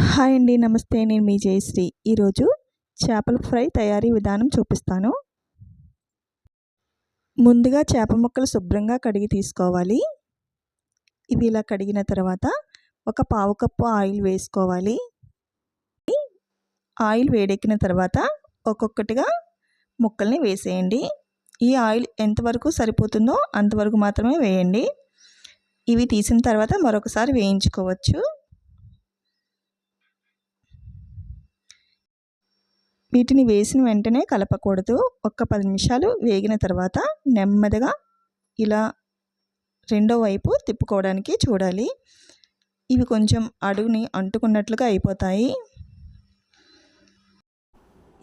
Hi అండి నమస్తే. నేను మీ జయశ్రీ. ఈరోజు చేపల ఫ్రై తయారీ విధానం చూపిస్తాను. ముందుగా చేప ముక్కలు శుభ్రంగా కడిగి తీసుకోవాలి. ఇవి ఇలా కడిగిన తర్వాత ఒక పావు కప్పు ఆయిల్ వేసుకోవాలి. ఆయిల్ వేడెక్కిన తర్వాత ఒక్కొక్కటిగా ముక్కల్ని వేసేయండి. ఈ ఆయిల్ ఎంతవరకు సరిపోతుందో అంతవరకు మాత్రమే వేయండి. ఇవి తీసిన తర్వాత మరొకసారి వేయించుకోవచ్చు. వీటిని వేసిన వెంటనే కలపకూడదు. ఒక్క పది నిమిషాలు వేగిన తర్వాత నెమ్మదిగా ఇలా రెండో వైపు తిప్పుకోవడానికి చూడాలి. ఇవి కొంచెం అడుగుని అంటుకున్నట్లుగా అయిపోతాయి.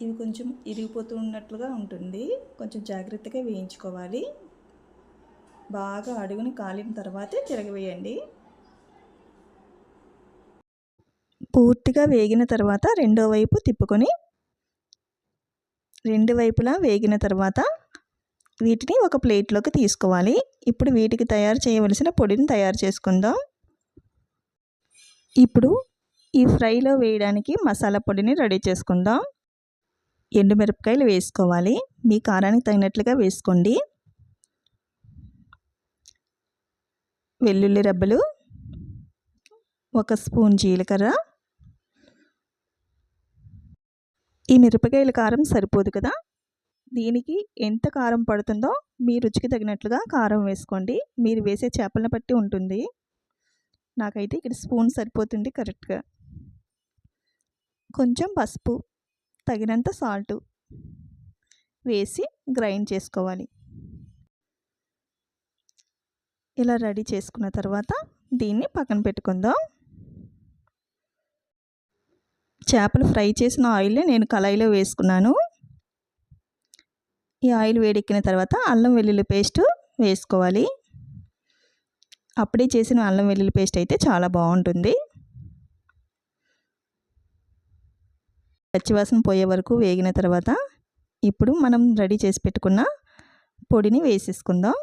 ఇవి కొంచెం ఇరిగిపోతున్నట్లుగా ఉంటుంది. కొంచెం జాగ్రత్తగా వేయించుకోవాలి. బాగా అడుగుని కాలిన తర్వాతే తిరగవేయండి. పూర్తిగా వేగిన తర్వాత రెండో వైపు తిప్పుకొని రెండు వైపులా వేగిన తర్వాత వీటిని ఒక ప్లేట్లోకి తీసుకోవాలి. ఇప్పుడు వీటికి తయారు చేయవలసిన పొడిని తయారు చేసుకుందాం. ఇప్పుడు ఈ ఫ్రైలో వేయడానికి మసాలా పొడిని రెడీ చేసుకుందాం. ఎండుమిరపకాయలు వేసుకోవాలి. మీ కారానికి తగినట్లుగా వేసుకోండి. వెల్లుల్లి రబ్బలు ఒక స్పూన్ జీలకర్ర ఈ మిరపకాయల కారం సరిపోదు కదా? దీనికి ఎంత కారం పడుతుందో మీ రుచికి తగినట్లుగా కారం వేసుకోండి. మీరు వేసే చేపలను బట్టి ఉంటుంది. నాకైతే ఇక్కడ స్పూన్ సరిపోతుంది కరెక్ట్గా. కొంచెం పసుపు తగినంత సాల్టు వేసి గ్రైండ్ చేసుకోవాలి. ఇలా రెడీ చేసుకున్న తర్వాత దీన్ని పక్కన పెట్టుకుందాం. చేపలు ఫ్రై చేసిన ఆయిల్ని నేను కళాయిలో వేసుకున్నాను. ఈ ఆయిల్ వేడెక్కిన తర్వాత అల్లం వెల్లుల్లి పేస్ట్ వేసుకోవాలి. అప్పుడే చేసిన అల్లం వెల్లుల్లి పేస్ట్ అయితే చాలా బాగుంటుంది. పచ్చివాసన పోయే వరకు వేగిన తర్వాత ఇప్పుడు మనం రెడీ చేసి పెట్టుకున్న పొడిని వేసేసుకుందాం.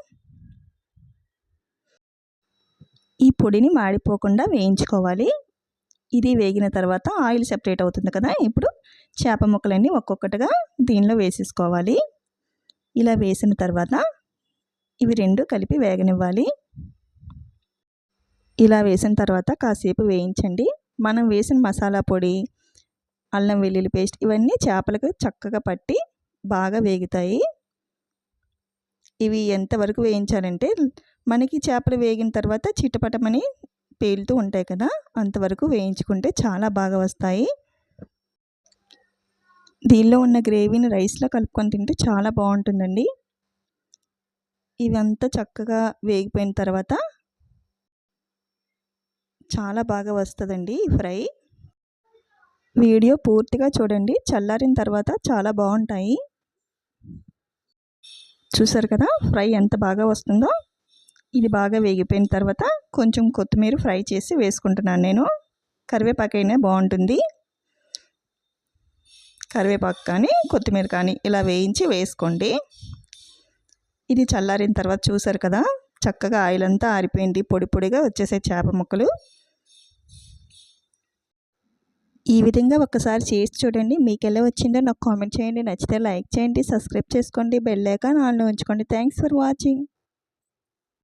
ఈ పొడిని మాడిపోకుండా వేయించుకోవాలి. ఇది వేగిన తర్వాత ఆయిల్ సెపరేట్ అవుతుంది కదా ఇప్పుడు చేప ముక్కలన్నీ ఒక్కొక్కటిగా దీనిలో వేసేసుకోవాలి. ఇలా వేసిన తర్వాత ఇవి రెండు కలిపి వేగనివ్వాలి. ఇలా వేసిన తర్వాత కాసేపు వేయించండి. మనం వేసిన మసాలా పొడి అల్లం వెల్లుల్లి పేస్ట్ ఇవన్నీ చేపలకు చక్కగా పట్టి బాగా వేగుతాయి. ఇవి ఎంతవరకు వేయించాలంటే మనకి చేపలు వేగిన తర్వాత చిటపటమని పేలుతూ ఉంటాయి కదా అంతవరకు వేయించుకుంటే చాలా బాగా వస్తాయి. దీనిలో ఉన్న గ్రేవీని రైస్లో కలుపుకొని తింటే చాలా బాగుంటుందండి. ఇవంతా చక్కగా వేగిపోయిన తర్వాత చాలా బాగా వస్తుందండి ఫ్రై. వీడియో పూర్తిగా చూడండి చల్లారిన తర్వాత చాలా బాగుంటాయి. చూసారు కదా ఫ్రై ఎంత బాగా వస్తుందో. ఇది బాగా వేగిపోయిన తర్వాత కొంచెం కొత్తిమీర ఫ్రై చేసి వేసుకుంటున్నాను నేను. కరివేపాకు అయినా బాగుంటుంది. కరివేపాకు కానీ కొత్తిమీర కానీ ఇలా వేయించి వేసుకోండి. ఇది చల్లారిన తర్వాత చూసారు కదా చక్కగా ఆయిల్ అంతా ఆరిపోయింది. పొడి పొడిగా వచ్చేసే చేప ముక్కలు. ఈ విధంగా ఒక్కసారి చేసి చూడండి మీకు ఎలా వచ్చిందో నాకు కామెంట్ చేయండి. నచ్చితే లైక్ చేయండి సబ్స్క్రైబ్ చేసుకోండి బెల్ ఐకాన్ ఆన్లో ఉంచుకోండి. Thanks for watching.